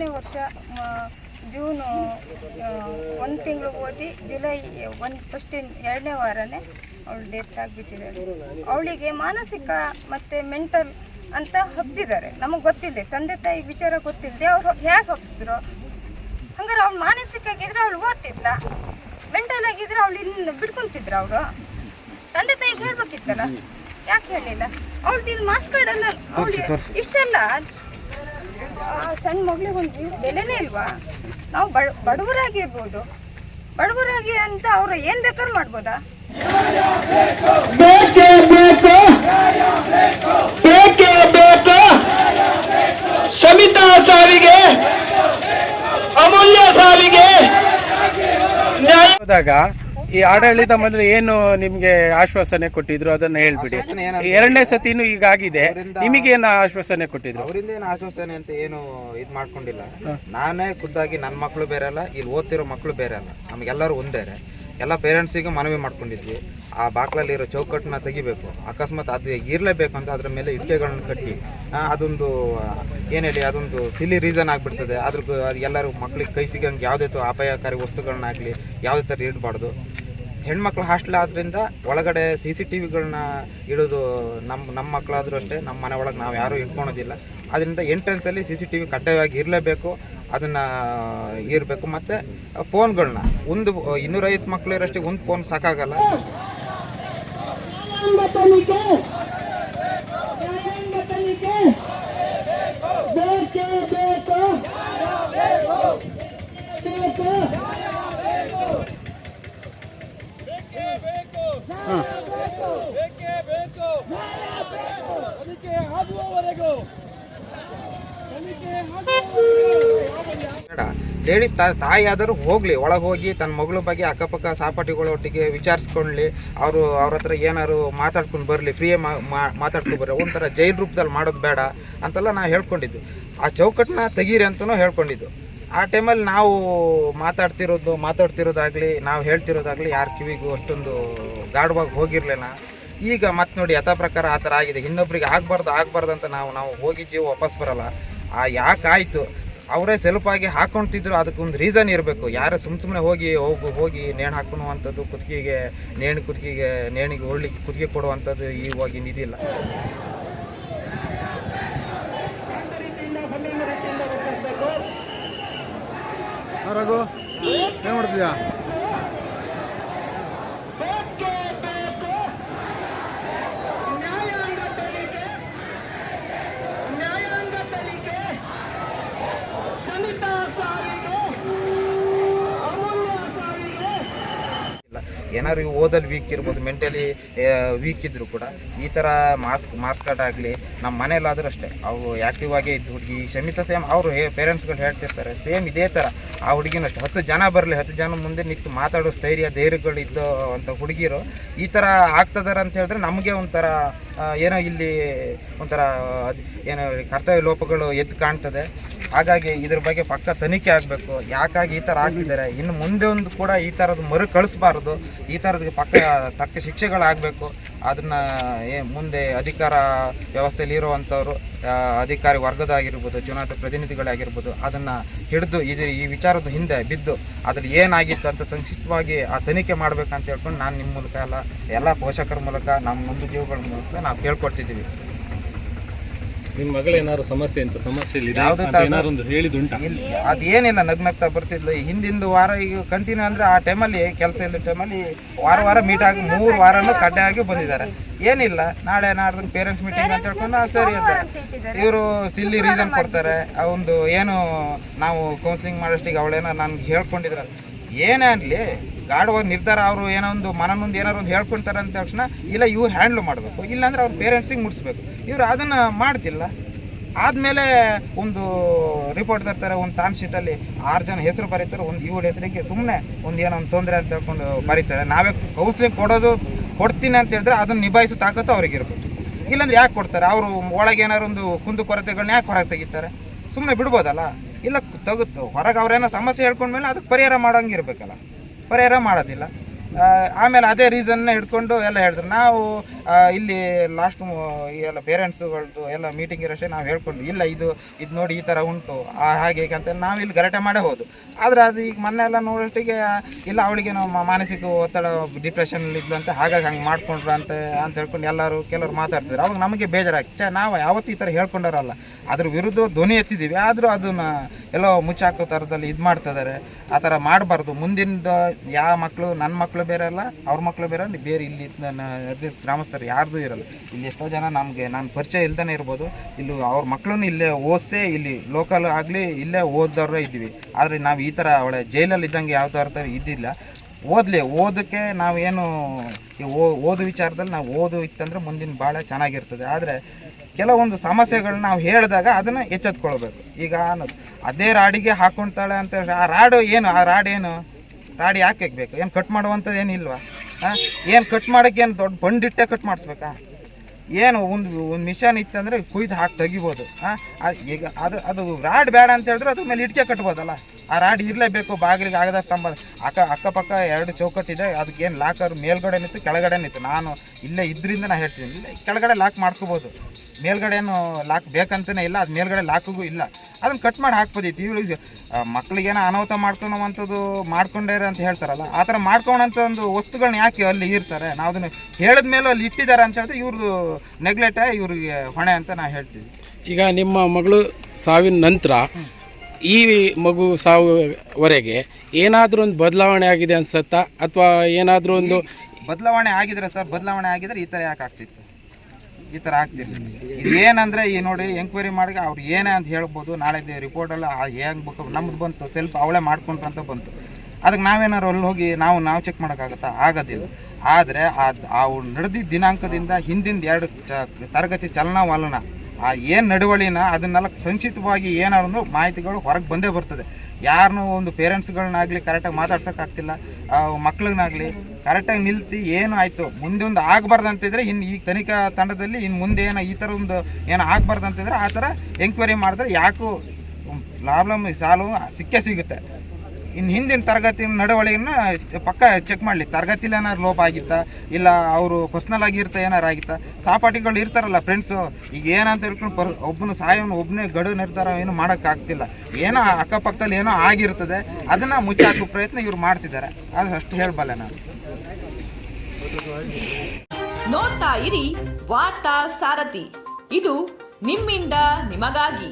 ನಾಲ್ಕನೇ ವರ್ಷ ಜೂನು ಒಂದು ತಿಂಗಳು ಓದಿ ಜುಲೈ ಒಂದು ಫಸ್ಟ್ ಎರಡನೇ ವಾರನೇ ಅವಳು ಡೆತ್ ಆಗಿಬಿಟ್ಟಿದ್ದಾಳೆ ಅವಳಿಗೆ ಮಾನಸಿಕ ಮತ್ತು ಮೆಂಟಲ್ ಅಂತ ಹಬ್ಸಿದ್ದಾರೆ. ನಮಗೆ ಗೊತ್ತಿದೆ ತಂದೆ ತಾಯಿ ವಿಚಾರ ಗೊತ್ತಿಲ್ಲದೆ ಅವ್ರು ಹೇಗೆ ಹಬ್ಸಿದ್ರು? ಹಂಗಾರೆ ಅವ್ಳು ಮಾನಸಿಕ ಆಗಿದ್ರೆ ಅವಳು ಓದ್ತಿದ್ಲ? ಮೆಂಟಲ್ ಆಗಿದ್ರೆ ಅವಳು ಇನ್ನು ಬಿಡ್ಕೊಂತಿದ್ರು ಅವರು? ತಂದೆ ತಾಯಿಗೆ ಹೇಳ್ಬೇಕಿತ್ತಲ್ಲ? ಯಾಕೆ ಹೇಳಿಲ್ಲ ಅವ್ಳದ್ದು ಇಲ್ಲಿ ಮಾಸ್ಕ್ ಕಾರ್ಡ್ ಎಲ್ಲ ಇಷ್ಟೆಲ್ಲ? ಆ ಸಣ್ಣ ಮಗಳಿಗೆ ಒಂದು ಜೀವ ಬೆಲೆನೇ ಇಲ್ವಾ? ನಾವು ಬಡ ಬಡವರಾಗಿರ್ಬೋದು ಬಡವರಾಗಿ ಅಂತ ಅವ್ರು ಏನು ಬೇಕಾದ್ರೂ ಮಾಡ್ಬೋದಾ? ಬೇಕೇ ಬೇಕು. ಬೇಕೇ ಬೇಕು. ಸಮಿತಾ ಸಾವಿಗೆ ಅಮೂಲ್ಯ ಸಾವಿಗೆ ನ್ಯಾಯ ಹೋದಾಗ ಈ ಆಡಳಿತ ಮಂಡಳಿ ಏನು ನಿಮ್ಗೆ ಆಶ್ವಾಸನೆ ಕೊಟ್ಟಿದ್ರು? ಅದನ್ನ ಹೇಳ್ಬಿಡಿ. ಆಶ್ವಾಸನೆ ಎರಡನೇ ಸತಿನೂ ಈಗ ಆಗಿದೆ. ಅವರಿಂದ- ನಿಮಗೇನು ಆಶ್ವಾಸನೆ ಕೊಟ್ಟಿದ್ರು? ಅವರಿಂದ ಏನು ಆಶ್ವಾಸನೆ ಅಂತ ಏನು ಇದ್ ಮಾಡ್ಕೊಂಡಿಲ್ಲ. ನಾನೇ ಖುದ್ದಾಗಿ ನನ್ನ ಮಕ್ಕಳು ಬೇರೆ ಅಲ್ಲ ಇಲ್ಲಿ ಓದ್ತಿರೋ ಮಕ್ಕಳು ಬೇರೆ ಅಲ್ಲ. ನಮ್ಗೆಲ್ಲರೂ ಒಂದೇ ಎಲ್ಲ ಪೇರೆಂಟ್ಸಿಗೆ ಮನವಿ ಮಾಡ್ಕೊಂಡಿದ್ವಿ. ಆ ಬಾಕ್ಲಲ್ಲಿರೋ ಚೌಕಟ್ಟನ್ನ ತೆಗಿಬೇಕು. ಅಕಸ್ಮಾತ್ ಅದು ಇರಲೇಬೇಕು ಅಂತ ಅದ್ರ ಮೇಲೆ ಇಟ್ಟಿಗೆಗಳನ್ನ ಕಟ್ಟಿ ಅದೊಂದು ಏನು ಅದೊಂದು ಸಿಲಿ ರೀಸನ್ ಆಗಿಬಿಡ್ತದೆ. ಅದ್ರ ಅದು ಎಲ್ಲರೂ ಮಕ್ಳಿಗೆ ಕೈ ಸಿಗಂಗೆ ಯಾವುದೇ ಅಪಾಯಕಾರಿ ವಸ್ತುಗಳನ್ನಾಗಲಿ ಯಾವುದೇ ಥರ ಇಡಬಾರ್ದು. ಹೆಣ್ಮಕ್ಳು ಹಾಸ್ಟೆಲ್ ಆದ್ರಿಂದ ಒಳಗಡೆ ಸಿ ಸಿ ಟಿ ವಿಗಳನ್ನ ಇಡೋದು ನಮ್ಮ ನಮ್ಮ ಮಕ್ಕಳಾದರೂ ಅಷ್ಟೇ ನಮ್ಮ ಮನೆ ಒಳಗೆ ನಾವು ಯಾರೂ ಇಟ್ಕೊಳೋದಿಲ್ಲ. ಅದರಿಂದ ಎಂಟ್ರೆನ್ಸಲ್ಲಿ ಸಿ ಸಿ ಟಿ ವಿ ಕಡ್ಡಾಯವಾಗಿ ಇರಲೇಬೇಕು. ಅದನ್ನು ಇರಬೇಕು ಮತ್ತು ಫೋನ್ಗಳನ್ನ. ಒಂದು ಇನ್ನೂರೈವತ್ತು ಮಕ್ಕಳು ಇರೋಷ್ಟೇ ಒಂದು ಫೋನ್ ಸಾಕಾಗಲ್ಲ. ಅದಕ್ಕೆ ತನಿಖೆ ಲೇಡೀಸ್ ತಾಯಿ ಆದರೂ ಹೋಗಲಿ ಒಳಗೆ ಹೋಗಿ ತನ್ನ ಮಗಳ ಬಗ್ಗೆ ಅಕ್ಕಪಕ್ಕ ಸಹಪಾಠಿಗಳೊಟ್ಟಿಗೆ ವಿಚಾರಿಸ್ಕೊಳ್ಳಿ ಅವರು ಅವ್ರ ಹತ್ರ ಏನಾದ್ರು ಮಾತಾಡ್ಕೊಂಡು ಬರಲಿ ಫ್ರೀಯೇ ಮಾತಾಡ್ಕೊಂಡು ಬರ್ರಿ, ಒಂಥರ ಜೈಲ್ ರೂಪದಲ್ಲಿ ಮಾಡೋದು ಬೇಡ ಅಂತೆಲ್ಲ ನಾ ಹೇಳ್ಕೊಂಡಿದ್ದು. ಆ ಚೌಕಟ್ಟನ್ನ ತೆಗೀರಿ ಅಂತಲೂ ಹೇಳ್ಕೊಂಡಿದ್ದು. ಆ ಟೈಮಲ್ಲಿ ನಾವು ಮಾತಾಡ್ತಿರೋದು, ಮಾತಾಡ್ತಿರೋದಾಗಲಿ, ನಾವು ಹೇಳ್ತಿರೋದಾಗಲಿ ಯಾರ ಕಿವಿಗೂ ಅಷ್ಟೊಂದು ಗಾಢವಾಗಿ ಹೋಗಿರ್ಲಿಲ್ಲ. ಈಗ ಮತ್ತೆ ನೋಡಿ ಯಥಾ ಪ್ರಕಾರ ಆ ಥರ ಆಗಿದೆ. ಇನ್ನೊಬ್ರಿಗೆ ಆಗಬಾರ್ದು ಆಗಬಾರ್ದು ಅಂತ ನಾವು ನಾವು ಹೋಗಿದ್ದೀವಿ, ವಾಪಸ್ ಬರಲ್ಲ. ಆ ಯಾಕೆ ಆಯಿತು? ಅವರೇ ಸೆಲ್ಫ್ ಆಗಿ ಹಾಕೊಂತಿದ್ರು ಅದಕ್ಕೊಂದು ರೀಸನ್ ಇರಬೇಕು. ಯಾರು ಸುಮ್ ಸುಮ್ಮನೆ ಹೋಗಿ, ಹೋಗು, ಹೋಗಿ ನೇಣು ಹಾಕೊಳ್ಳುವಂಥದ್ದು ಕುತ್ತಿಗೆಗೆ ನೇಣು, ಕುತ್ತಿಗೆಗೆ ನೇಣಿಗೆ ಓಡ್ಲಿಕ್ಕೆ ಕುತ್ತಿಗೆ ಕೊಡುವಂಥದ್ದು ಇವಾಗಿನ ಇದಿಲ್ಲ. ರಘು, ಏನು ಮಾಡ್ತಿದ್ಯಾ ಬೇಕೇ ಬೇಕು ನ್ಯಾಯಾಂಗ ತನಿಖೆ ನ್ಯಾಯಾಂಗ ತನಿಖೆ ಸಮಿತಾ ಸಾವಿಗೆ ಅಮೂಲ್ಯ ಸಾವಿಗೆ ಇಲ್ಲ ಏನಾದ್ರು ಓದಲ್ಲಿ ವೀಕ್ ಇರ್ಬೋದು ಮೆಂಟಲಿ ವೀಕ್ ಇದ್ರು ಕೂಡ ಈ ಥರ ಮಾಸ್ಕ್ ಮಾಸ್ಕ್ ಆಗಲಿ ನಮ್ಮ ಮನೆಯಲ್ಲಾದರೂ ಅಷ್ಟೇ. ಅವು ಆ್ಯಕ್ಟಿವ್ ಆಗಿ ಇದ್ದು ಹುಡುಗಿ, ಶಮಿತಾ ಸೇಮ್ ಅವರು ಹೇ ಪೇರೆಂಟ್ಸ್ಗಳು ಹೇಳ್ತಿರ್ತಾರೆ ಸೇಮ್ ಇದೇ ಥರ ಆ ಹುಡುಗಿನೂ ಅಷ್ಟೇ. ಹತ್ತು ಜನ ಬರಲಿ, ಹತ್ತು ಜನ ಮುಂದೆ ನಿಂತು ಮಾತಾಡೋ ಸ್ಥೈರ್ಯ, ಧೈರ್ಯಗಳು ಇದ್ದ ಅಂತ ಹುಡುಗಿರು ಈ ಥರ ಆಗ್ತದಾರೆ ಅಂತ ಹೇಳಿದ್ರೆ ನಮಗೆ ಒಂಥರ ಏನೋ ಇಲ್ಲಿ ಒಂಥರ ಏನೋ ಕರ್ತವ್ಯ ಲೋಪಗಳು ಎದ್ದು ಕಾಣ್ತದೆ. ಹಾಗಾಗಿ ಇದ್ರ ಬಗ್ಗೆ ಪಕ್ಕ ತನಿಖೆ ಆಗಬೇಕು. ಯಾಕಾಗಿ ಈ ಥರ ಆಗ್ತಿದ್ದಾರೆ? ಇನ್ನು ಮುಂದೆ ಒಂದು ಕೂಡ ಈ ಥರದ್ದು ಮರು ಕಳಿಸ್ಬಾರ್ದು. ಈ ಥರದ್ದು ಪಕ್ಕ ತಕ್ಕ ಶಿಕ್ಷೆಗಳಾಗಬೇಕು. ಅದನ್ನ, ಏ, ಮುಂದೆ ಅಧಿಕಾರ ವ್ಯವಸ್ಥೆಯಲ್ಲಿ ಇರುವಂಥವ್ರು ಅಧಿಕಾರಿ ವರ್ಗದಾಗಿರ್ಬೋದು, ಚುನಾಯಿತ ಪ್ರತಿನಿಧಿಗಳಾಗಿರ್ಬೋದು, ಅದನ್ನು ಹಿಡಿದು ಇದು ಈ ವಿಚಾರದ ಹಿಂದೆ ಬಿದ್ದು ಅದ್ರಲ್ಲಿ ಏನಾಗಿತ್ತು ಅಂತ ಸಂಕ್ಷಿಪ್ತವಾಗಿ ಆ ತನಿಖೆ ಮಾಡ್ಬೇಕಂತ ಹೇಳ್ಕೊಂಡು ನಾನು ನಿಮ್ಮ ಮೂಲಕ ಎಲ್ಲ ಎಲ್ಲ ಪೋಷಕರ ಮೂಲಕ ನಮ್ಮ ಮುಂದೆ ಜೀವಗಳ ಮೂಲಕ ನಾವು ಕೇಳ್ಕೊಡ್ತಿದ್ದೀವಿ ನಿಮ್ಮ ಮಗಳ ಏನಾದ್ರು ಸಮಸ್ಯೆ ಅಂತ ಸಮಸ್ಯೆ ಯಾವ್ದು ಏನಾದ್ರು ಒಂದು ಹೇಳಿದುಂಟಾ ಇಲ್ಲಿ ಅದೇನಿಲ್ಲ ನಗ್ನಗ್ತಾ ಬರ್ತಿದ್ಲು. ಹಿಂದಿಂದು ವಾರ ಈಗ ಕಂಟಿನ್ಯೂ ಅಂದ್ರೆ ಆ ಟೈಮಲ್ಲಿ ಕೆಲಸ ಇಲ್ಲ ಟೈಮಲ್ಲಿ ವಾರ ವಾರ ಮೀಟ್ ಆಗಿ ಮೂರು ವಾರನೂ ಕಡ್ಡಾಯಾಗಿ ಬಂದಿದ್ದಾರೆ. ಏನಿಲ್ಲ ನಾಳೆ ನಾಡ್ದು ಪೇರೆಂಟ್ಸ್ ಮೀಟಿಂಗ್ ಅಂತ ಹೇಳ್ಕೊಂಡು ಆ, ಸರಿ ಅಂತ ಇವರು ಸಿಲ್ಲಿ ರೀಸನ್ ಕೊಡ್ತಾರೆ. ಆ ಒಂದು ಏನು ನಾವು ಕೌನ್ಸಿಲಿಂಗ್ ಮಾಡೋಷ್ಟಿಗೆ ಅವಳೇನೋ ನನ್ಗೆ ಹೇಳ್ಕೊಂಡಿದ್ರ ಏನೇ ಆಗಲಿ ಗಾಢವಾಗಿ ನಿರ್ಧಾರ ಅವರು ಏನೋ ಒಂದು ಮನನೊಂದು ಏನಾರು ಒಂದು ಹೇಳ್ಕೊಂತಾರೆ ಅಂತ ತಕ್ಷಣ, ಇಲ್ಲ ಇವ್ರು ಹ್ಯಾಂಡ್ಲ್ ಮಾಡಬೇಕು. ಇಲ್ಲಾಂದ್ರೆ ಅವ್ರ ಪೇರೆಂಟ್ಸಿಗೆ ಮುಡಿಸ್ಬೇಕು ಇವ್ರು ಅದನ್ನು ಮಾಡ್ತಿಲ್ಲ. ಆದಮೇಲೆ ಒಂದು ರಿಪೋರ್ಟ್ ತರ್ತಾರೆ, ಒಂದು ತಾನ್ ಶೀಟಲ್ಲಿ ಆರು ಜನ ಹೆಸರು ಬರೀತಾರೆ, ಒಂದು ಇವ್ರ ಹೆಸರಿಗೆ ಸುಮ್ಮನೆ ಒಂದು ಏನೋ ಒಂದು ತೊಂದರೆ ಅಂತ ಹೇಳ್ಕೊಂಡು ಬರೀತಾರೆ. ನಾವೇ ಕೌನ್ಸಿಲಿಂಗ್ ಕೊಡೋದು ಕೊಡ್ತೀನಿ ಅಂತ ಹೇಳಿದ್ರೆ ಅದನ್ನು ನಿಭಾಯಿಸೋ ತಾಕತ್ತು ಅವ್ರಿಗೆ ಇರಬೇಕು. ಇಲ್ಲಾಂದ್ರೆ ಯಾಕೆ ಕೊಡ್ತಾರೆ? ಅವರು ಒಳಗೆ ಏನಾರು ಒಂದು ಕುಂದು ಕೊರತೆಗಳನ್ನ ಯಾಕೆ ಹೊರಗೆ ತೆಗಿತಾರೆ? ಸುಮ್ಮನೆ ಬಿಡ್ಬೋದಲ್ಲ? ಇಲ್ಲ ತಗುತ್ತೆ ಹೊರಗೆ ಅವ್ರೇನೋ ಸಮಸ್ಯೆ ಹೇಳ್ಕೊಂಡ್ಮೇಲೆ ಅದಕ್ಕೆ ಪರಿಹಾರ ಮಾಡೋಂಗೆ ಇರಬೇಕಲ್ಲ ಪರಿಹಾರ ಮಾಡೋದಿಲ್ಲ. ಆಮೇಲೆ ಅದೇ ರೀಸನ್ನ ಹಿಡ್ಕೊಂಡು ಎಲ್ಲ ಹೇಳಿದ್ರು. ನಾವು ಇಲ್ಲಿ ಲಾಸ್ಟ್ ಎಲ್ಲ ಪೇರೆಂಟ್ಸುಗಳದ್ದು ಎಲ್ಲ ಮೀಟಿಂಗ್ ಇರೋಷ್ಟೇ ನಾವು ಹೇಳ್ಕೊಂಡು, ಇಲ್ಲ ಇದು ಇದು ನೋಡಿ ಈ ಥರ ಉಂಟು ಹಾಗೆ ಅಂತ ನಾವು ಇಲ್ಲಿ ಗಲಾಟೆ ಮಾಡೇ ಹೋದು. ಆದರೆ ಅದು ಈಗ ಮೊನ್ನೆ ಎಲ್ಲ ನೋಡೋಷ್ಟಿಗೆ, ಇಲ್ಲ ಅವಳಿಗೆ ನಾವು ಮಾನಸಿಕ ಒತ್ತಡ ಡಿಪ್ರೆಷನ್ ಇದ್ಲು ಅಂತ ಹಾಗಾಗಿ ಹಂಗೆ ಮಾಡ್ಕೊಂಡ್ರು ಅಂತ ಅಂತ ಹೇಳ್ಕೊಂಡು ಎಲ್ಲರೂ ಕೆಲವರು ಮಾತಾಡ್ತಿದ್ರು. ಅವಾಗ ನಮಗೆ ಬೇಜಾರಾಗಿ ಚ ನಾವು ಯಾವತ್ತೂ ಈ ಥರ ಹೇಳ್ಕೊಂಡಾರಲ್ಲ ಅದ್ರ ವಿರುದ್ಧ ಧ್ವನಿ ಎತ್ತಿದ್ದೀವಿ. ಆದರೂ ಅದನ್ನು ಎಲ್ಲೋ ಮುಚ್ಚಾಕೋ ಥರದಲ್ಲಿ ಇದು ಮಾಡ್ತಿದ್ದಾರೆ ಆ ಥರ ಮಾಡಬಾರ್ದು. ಮುಂದಿನ ಯಾವ ಮಕ್ಕಳು ನನ್ನ ಮಕ್ಕಳು ಬೇರೆ ಅಲ್ಲ, ಅವ್ರ ಮಕ್ಕಳು ಬೇರೆ ಅಲ್ಲಿ, ಬೇರೆ ಇಲ್ಲಿ ಗ್ರಾಮಸ್ಥರು ಯಾರ್ದು ಇರಲ್ಲ. ಇಲ್ಲಿ ಎಷ್ಟೋ ಜನ ನಮಗೆ, ನಾನು ಪರಿಚಯ ಇಲ್ದೇ ಇರ್ಬೋದು. ಇಲ್ಲಿ ಅವ್ರ ಮಕ್ಕಳನ್ನು ಇಲ್ಲೇ ಓದಿಸೇ ಇಲ್ಲಿ ಲೋಕಲ್ ಆಗಲಿ ಇಲ್ಲೇ ಓದ್ದವ್ರೇ ಇದ್ವಿ ಆದರೆ ನಾವು ಈ ಥರ ಅವಳೆ ಜೈಲಲ್ಲಿ ಇದ್ದಂಗೆ ಯಾವ ಥರ ಇದ್ದಿಲ್ಲ. ಓದಲಿ, ಓದಕ್ಕೆ ನಾವೇನು ಓದು ವಿಚಾರದಲ್ಲಿ ನಾವು ಓದು ಇತ್ತಂದ್ರೆ ಮುಂದಿನ ಭಾಳ ಚೆನ್ನಾಗಿರ್ತದೆ. ಆದರೆ ಕೆಲವೊಂದು ಸಮಸ್ಯೆಗಳನ್ನ ನಾವು ಹೇಳಿದಾಗ ಅದನ್ನು ಎಚ್ಚೆತ್ಕೊಳ್ಬೇಕು. ಈಗ ಅದೇ ರಾಡಿಗೆ ಹಾಕೊಳ್ತಾಳೆ ಅಂತ ಆ ರಾಡು ಏನು, ಆ ರಾಡ್ ಏನು? ರಾಡ್ ಯಾಕೆ ಬೇಕು ಏನು ಕಟ್ ಮಾಡುವಂಥದ್ದು ಏನಿಲ್ವಾ ಹಾಂ ಏನು ಕಟ್ ಮಾಡೋಕ್ಕೆ ಏನು ದೊಡ್ಡ ಬಂಡಿಟ್ಟೆ ಕಟ್ ಮಾಡಿಸ್ಬೇಕಾ? ಏನು ಒಂದು ಒಂದು ಮಿಷನ್ ಇತ್ತಂದರೆ ಕುಯ್ದು ಹಾಕಿ ತೆಗಿಬೋದು. ಈಗ ಅದು ಅದು ರಾಡ್ ಬೇಡ ಅಂತ ಹೇಳಿದ್ರೆ ಅದ್ರ ಮೇಲೆ ಇಟ್ಕೆ ಕಟ್ಬೋದಲ್ಲ? ಆ ರಾಡ್ ಇರಲೇಬೇಕು, ಬಾಗಿಲಿಗೆ ಆಗದ ಸ್ತಂಭ. ಅಕ್ಕ ಅಕ್ಕಪಕ್ಕ ಎರಡು ಚೌಕಟ್ಟಿದೆ ಅದಕ್ಕೇನು ಲಾಕರ್ ಮೇಲ್ಗಡೆ ನಿಂತು ಕೆಳಗಡೆ ನಿಂತು. ನಾನು ಇಲ್ಲೇ ಇದ್ರಿಂದ ನಾನು ಹೇಳ್ತೀನಿ ಇಲ್ಲೇ ಕೆಳಗಡೆ ಲಾಕ್ ಮಾಡ್ಕೋಬೋದು. ಮೇಲ್ಗಡೆ ಏನು ಲಾಕ್ ಬೇಕಂತಲೇ ಇಲ್ಲ ಅದು ಮೇಲ್ಗಡೆ ಲಾಕಿಗೂ ಇಲ್ಲ. ಅದನ್ನು ಕಟ್ ಮಾಡಿ ಹಾಕ್ಬೋದಿತ್ತು. ಇವಳಿಗೆ ಮಕ್ಕಳಿಗೇನೋ ಅನಾಹುತ ಮಾಡ್ಕೊಳೋವಂಥದ್ದು ಮಾಡ್ಕೊಂಡೇರ ಅಂತ ಹೇಳ್ತಾರಲ್ಲ ಆ ಥರ ಮಾಡ್ಕೊಳೋಂಥ ಒಂದು ವಸ್ತುಗಳನ್ನ ಯಾಕೆ ಅಲ್ಲಿ ಇರ್ತಾರೆ? ನಾವು ಅದನ್ನು ಹೇಳಿದ ಮೇಲೆ ಅಲ್ಲಿ ಇಟ್ಟಿದ್ದಾರೆ ಅಂತ ಹೇಳಿದ್ರೆ ಇವ್ರದ್ದು ನೆಗ್ಲೆಟೇ ಇವ್ರಿಗೆ ಹೊಣೆ ಅಂತ ನಾನು ಹೇಳ್ತೀವಿ ಈಗ ನಿಮ್ಮ ಮಗಳು ಸಾವಿನ ನಂತರ ಈ ಮಗು ಸಾವುವರೆಗೆ ಏನಾದರೂ ಒಂದು ಬದಲಾವಣೆ ಆಗಿದೆ ಅನ್ಸತ್ತಾ? ಅಥವಾ ಏನಾದರೂ ಒಂದು ಬದಲಾವಣೆ ಆಗಿದ್ರೆ ಸರ್, ಬದಲಾವಣೆ ಆಗಿದ್ರೆ ಈ ಥರ ಯಾಕೆ ಆಗ್ತಿತ್ತು? ಈ ಥರ ಆಗ್ತಿರ್ಲಿಲ್ಲ ಇದೇನಂದ್ರೆ ಈ ನೋಡಿ ಎಂಕ್ವೈರಿ ಮಾಡಿ ಅವ್ರು ಏನೇ ಅಂತ ಹೇಳ್ಬೋದು. ನಾಳೆ ರಿಪೋರ್ಟೆಲ್ಲ ಹೆಂಗೆ ಬೇಕು? ನಮ್ದು ಬಂತು ಸೆಲ್ಫ್ ಅವಳೇ ಮಾಡ್ಕೊಂಡ್ರು ಅಂತ ಬಂತು. ಅದಕ್ಕೆ ನಾವೇನಾರು ಅಲ್ಲಿ ಹೋಗಿ ನಾವು ನಾವು ಚೆಕ್ ಮಾಡೋಕ್ಕಾಗತ್ತಾ? ಆಗೋದಿಲ್ಲ. ಆದರೆ ಅವ್ರು ನಡೆದಿದ್ದ ದಿನಾಂಕದಿಂದ ಹಿಂದಿಂದ ಎರಡು ಚ ತರಗತಿ ಚಲನವಲನ ಆ ಏನು ನಡವಳಿನ ಅದನ್ನೆಲ್ಲ ಸಂಚಿತವಾಗಿ ಏನಾದ್ರು ಮಾಹಿತಿಗಳು ಹೊರಗೆ ಬಂದೇ ಬರ್ತದೆ. ಯಾರನ್ನೂ ಒಂದು ಪೇರೆಂಟ್ಸ್ಗಳನ್ನಾಗಲಿ ಕರೆಕ್ಟಾಗಿ ಮಾತಾಡ್ಸೋಕ್ಕಾಗ್ತಿಲ್ಲ. ಮಕ್ಳಿಗಾಗಲಿ ಕರೆಕ್ಟಾಗಿ ನಿಲ್ಲಿಸಿ ಏನು ಆಯಿತು, ಮುಂದೆ ಒಂದು ಆಗಬಾರ್ದು ಅಂತಿದ್ರೆ ಇನ್ನು ಈ ತನಿಖಾ ತಂಡದಲ್ಲಿ ಇನ್ನು ಮುಂದೆ ಏನೋ ಈ ಥರ ಒಂದು ಏನೋ ಆಗಬಾರ್ದು ಅಂತಿದ್ರೆ ಆ ಥರ ಎಂಕ್ವೈರಿ ಮಾಡಿದ್ರೆ ಯಾಕೂ ಪ್ರಾಬ್ಲಮ್ ಸಾಲ್ವ್ ಸಿಕ್ಕೇ ಸಿಗುತ್ತೆ. ಇನ್ನು ಹಿಂದಿನ ತರಗತಿ ನಡವಳಿಕೆಯನ್ನು ಪಕ್ಕ ಚೆಕ್ ಮಾಡಲಿ ತರಗತಿಲಿ ಏನಾದ್ರು ಲೋಪ ಆಗಿತ್ತಾ? ಇಲ್ಲ ಅವರು ಪರ್ಸ್ನಲ್ ಆಗಿರ್ತಾ ಏನಾರು ಆಗಿತ್ತಾ? ಸಹಪಾಠಿಗಳು ಇರ್ತಾರಲ್ಲ ಫ್ರೆಂಡ್ಸು ಈಗ ಏನಂತ ಹೇಳ್ಕೊಂಡು ಪರ್ ಒಬ್ಬನು ಸಾಯೋನು ಒಬ್ಬನೇ ಗಡು ನಿರ್ಧಾರ ಏನು ಮಾಡೋಕ್ಕಾಗ್ತಿಲ್ಲ. ಏನೋ ಅಕ್ಕಪಕ್ಕದಲ್ಲಿ ಏನೋ ಆಗಿರ್ತದೆ, ಅದನ್ನು ಮುಚ್ಚಾಕೋ ಪ್ರಯತ್ನ ಇವ್ರು ಮಾಡ್ತಿದ್ದಾರೆ. ಅದು ಅಷ್ಟು ಹೇಳಬಲ್ಲೆ ನಾನು. ನೋಡ್ತಾ ಇರಿ, ವಾರ್ತಾ ಸಾರಥಿ. ಇದು ನಿಮ್ಮಿಂದ ನಿಮಗಾಗಿ.